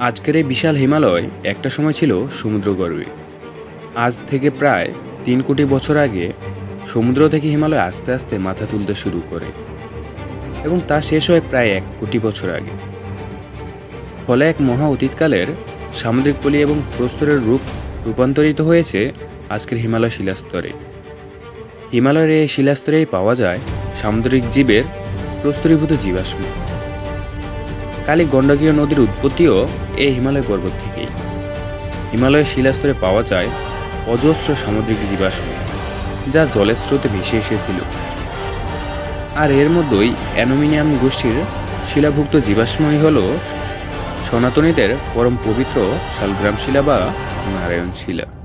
আজকের এই বিশাল হিমালয় একটা সময় ছিল সমুদ্রগর্ভে আজ থেকে প্রায় তিন কোটি বছর আগে সমুদ্র থেকে হিমালয় আস্তে আস্তে মাথা তুলতে শুরু করে এবং তা শেষ হয় প্রায় এক কোটি বছর আগে। ফলে এক মহা অতীতকালের সামুদ্রিক পলি এবং প্রস্তরের রূপ রূপান্তরিত হয়েছে আজকের হিমালয় শিলাস্তরে। হিমালয়ের এই শিলাস্তরেই পাওয়া যায় সামুদ্রিক জীবের প্রস্তরীভূত জীবাশ্ম। কালী গণ্ডকীয় নদীর উৎপত্তিও এই হিমালয় পর্বত থেকেই। হিমালয়ের শিলাস্তরে পাওয়া যায় অজস্র সামুদ্রিক জীবাশ্ম, যা জলের স্রোতে ভেসে এসেছিল। আর এর মধ্যেই অ্যানুমিনিয়াম গোষ্ঠীর শিলাভুক্ত জীবাশ্মই হল সনাতনীদের পরম পবিত্র শালগ্রাম শিলা বা নারায়ণ শিলা।